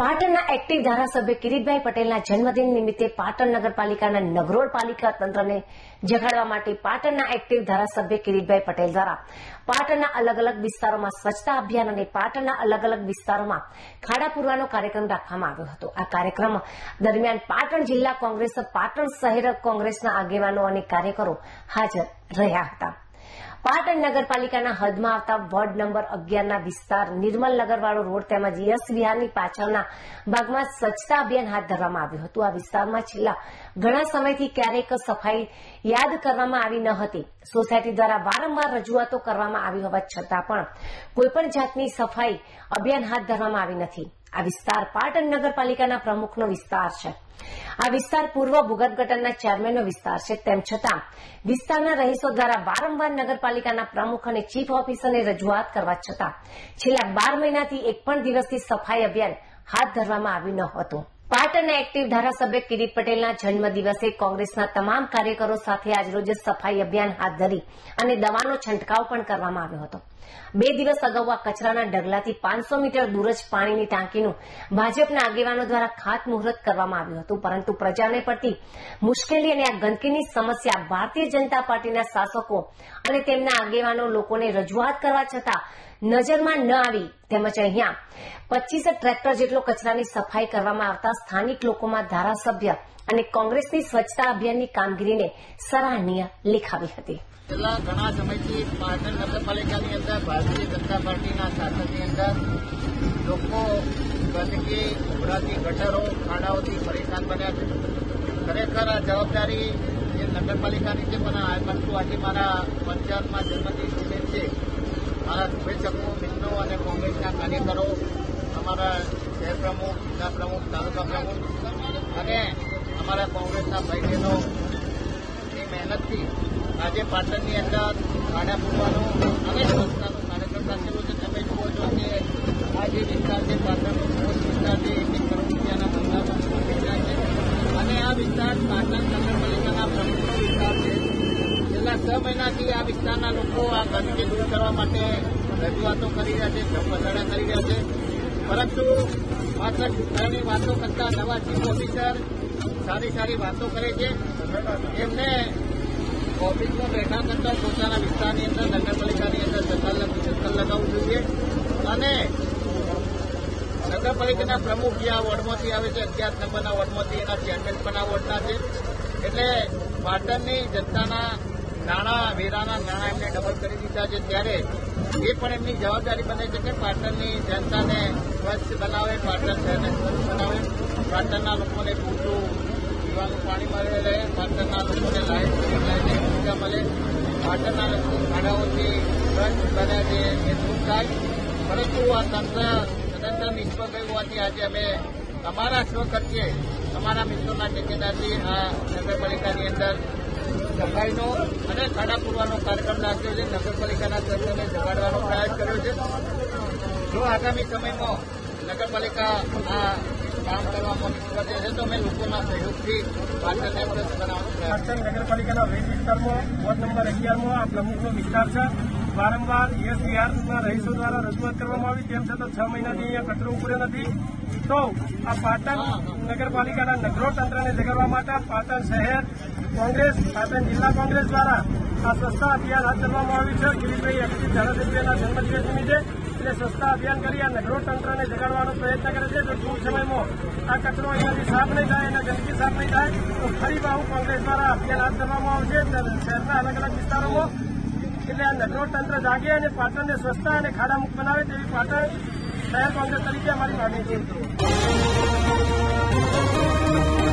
પાટણના એક્ટિવ ધારાસભ્ય કિરીટભાઈ પટેલના જન્મદિન નિમિત્તે પાટણ નગરપાલિકાના નગરોળ પાલિકા તંત્રને જગાડવા માટે પાટણના એક્ટિવ ધારાસભ્ય કિરીટભાઈ પટેલ દ્વારા પાટણના અલગ અલગ વિસ્તારોમાં સ્વચ્છતા અભિયાન અને પાટણના અલગ અલગ વિસ્તારોમાં ખાડા પૂરવાનો કાર્યક્રમ રાખવામાં આવ્યો હતો. આ કાર્યક્રમ દરમિયાન પાટણ જિલ્લા કોંગ્રેસ, પાટણ શહેર કોંગ્રેસના આગેવાનો અને કાર્યકરો હાજર રહ્યા હતા. પાટણ નગરપાલિકાના હદમાં આવતા વોર્ડ નંબર અગિયારના વિસ્તાર નિર્મલ નગરવાળો રોડ તેમજ યશ વિહારની પાછળના ભાગમાં સ્વચ્છતા અભિયાન હાથ ધરવામાં આવ્યું હતું. આ વિસ્તારમાં છેલ્લા ઘણા સમયથી ક્યારેક સફાઈ યાદ કરવામાં આવી ન હતી. સોસાયટી દ્વારા વારંવાર રજૂઆતો કરવામાં આવી હોવા છતાં પણ કોઈપણ જાતની સફાઈ અભિયાન હાથ ધરવામાં આવી નથી. આ વિસ્તાર પાટણ નગરપાલિકાના પ્રમુખનો વિસ્તાર છે. આ વિસ્તાર પૂર્વ ભૂગર્ભ ગટરના ચેરમેનનો વિસ્તાર છે. તેમ છતાં, વિસ્તારના રહીશો દ્વારા વારંવાર નગરપાલિકાના પ્રમુખ અને ચીફ ઓફિસરને રજૂઆત કરવા છતાં, છેલ્લા બાર મહિનાથી એક પણ દિવસથી સફાઈ અભિયાન હાથ ધરવામાં આવ્યું ન હતું. પાટણના એક્ટિવ ધારાસભ્ય કિરીટ પટેલના જન્મદિવસે કોંગ્રેસના તમામ કાર્યકરો સાથે આજરોજ સફાઈ અભિયાન હાથ ધરી અને દવાનો છંટકાવ પણ કરવામાં આવ્યો હતો. બે દિવસ અગાઉ આ કચરાના ઢગલાથી પાંચસો મીટર દૂર જ પાણીની ટાંકીનું ભાજપના આગેવાનો દ્વારા ખાતમુહૂર્ત કરવામાં આવ્યું હતું, પરંતુ પ્રજાને પડતી મુશ્કેલી અને આ ગંદકીની સમસ્યા ભારતીય જનતા પાર્ટીના શાસકો અને તેમના આગેવાનો લોકોને રજૂઆત કરવા છતાં નજરમાં ન આવી. તેમજ અહીંયા પચીસ ટ્રેક્ટર જેટલો કચરાની સફાઈ કરવામાં આવતા સ્થાનિક લોકોમાં ધારાસભ્ય અને કોંગ્રેસની સ્વચ્છતા અભિયાનની કામગીરીને સરાહનીય લેખાવી હતી. છેલ્લા ઘણા સમયથી પાટણ નગરપાલિકાની અંદર, ભારતીય જનતા પાર્ટીના શાસનની અંદર લોકો ગંદકી ઉભરાતી ગટરો, ખાડાઓથી પરેશાન બન્યા છે. ખરેખર આ જવાબદારી જે નગરપાલિકાની છે પણ પરંતુ આજે મારા પંચાયતમાં જન્મદિન છે. મારા શુભેચ્છકો, મિત્રો અને કોંગ્રેસના કાર્યકરો, અમારા શહેર પ્રમુખ, જિલ્લા પ્રમુખ, તાલુકા પ્રમુખ અને અમારા કોંગ્રેસના ભાઈ બહેનો મહેનતથી આજે પાટણની અંદર ખાડા પૂરવાનો અને સ્વચ્છતાનો કાર્યક્રમ રાખેલો છે. તમે જુઓ છો કે આ જે વિસ્તાર છે, પાટણનો મોટ વિસ્તાર છે એક કરોડ રૂપિયાના ધંધામાં વિસ્તાર છે. અને આ વિસ્તાર પાટણ નગરપાલિકાના પ્રમુખનો વિસ્તાર છે. છેલ્લા છ મહિનાથી આ વિસ્તારના લોકો આ ગંદકી દૂર કરવા માટે રજૂઆતો કરી રહ્યા છે ધમપછાડા કરી રહ્યા છે. પરંતુ માત્ર સુધારાની વાતો કરતા નવા ચીફ ઓફિસર સારી સારી વાતો કરે છે. એમને ઓફિસમાં બેઠા કરતા પોતાના વિસ્તારની અંદર, નગરપાલિકાની અંદર ચક્કર લગાવવું જોઈએ. અને નગરપાલિકાના પ્રમુખ જે આ વોર્ડમાંથી આવે છે અગિયાર નંબરના વોર્ડમાંથી એના ચેરમેન પણ આ વોર્ડના છે. એટલે પાટણની જનતાના નાણાં, વેરાના નાણાં એમને ડબલ કરી દીધા છે ત્યારે એ પણ એમની જવાબદારી બને છે કે પાટણની જનતાને સ્વચ્છ બનાવે, પાટણ શહેરને સ્વચ્છ બનાવે. પાટણના લોકોને પૂરતું પીવાનું પાણી મળે, રહે. પાટણના લોકોને લાઈટ લાઈટની સુવિધા મળે. પાટણના લોકો ખાડાઓથી સ્વચ્છ બને છે એ દૂર થાય. પરંતુ આ તંત્ર તદંતર નિષ્ફળ ગયું હોવાથી આજે અમે અમારા સ્વખર્ચે અમારા મિત્રોના ટેકેદારથી આ નગરપાલિકાની અંદર સફાઈનો અને ખાડા પૂરવાનો કાર્યક્રમ રાખ્યો છે. નગરપાલિકાના તંત્રને જગાડવાનો પ્રયાસ કર્યો છે. જો આગામી સમયમાં નગરપાલિકા આ કામ કરવામાં નિષ્ફળ છે, તો અમે લોકોના સહયોગથી પાટણને સ્વચ્છ બનાવવાનો પ્રયાસ પાટણ નગરપાલિકાના વેજ વિસ્તારમાં, વોર્ડ નંબર અગિયારમાં આ પ્રમુખનો વિસ્તાર છે. વારંવાર એસડીઆરના રહીશો દ્વારા રજૂઆત કરવામાં આવી. તેમ છતાં છ મહિનાથી અહીંયા કચરો ઉભર્યો નથી. તો આ પાટણ નગરપાલિકાના નગરો તંત્રને જગાડવા માટે પાટણ શહેર કોંગ્રેસ, પાટણ જિલ્લા કોંગ્રેસ દ્વારા આ સસ્તા અભિયાન હાથ ધરવામાં આવ્યું છે. કિરીટભાઈ અક્ષિત ધારાસભ્યના જન્મદિવસ નિમિત્તે એટલે સસ્તા અભિયાન કરી આ નગરો તંત્રને જગાડવાનો પ્રયત્ન કરે છે. તો ટૂંક સમયમાં આ કચરો અહીંયાથી સાફ નહીં થાય અને ગંદકી સાફ નહીં થાય, તો ફરી બાહુ કોંગ્રેસ દ્વારા અભિયાન હાથ ધરવામાં આવશે. શહેરના અલગ અલગ વિસ્તારોમાં એટલે આ નગરો તંત્ર જાગે અને પાટણને સ્વસ્થ અને ખાડામુક્ત બનાવે તેવી પાટણ શહેર કોંગ્રેસ તરીકે અમારી માંગણી છે.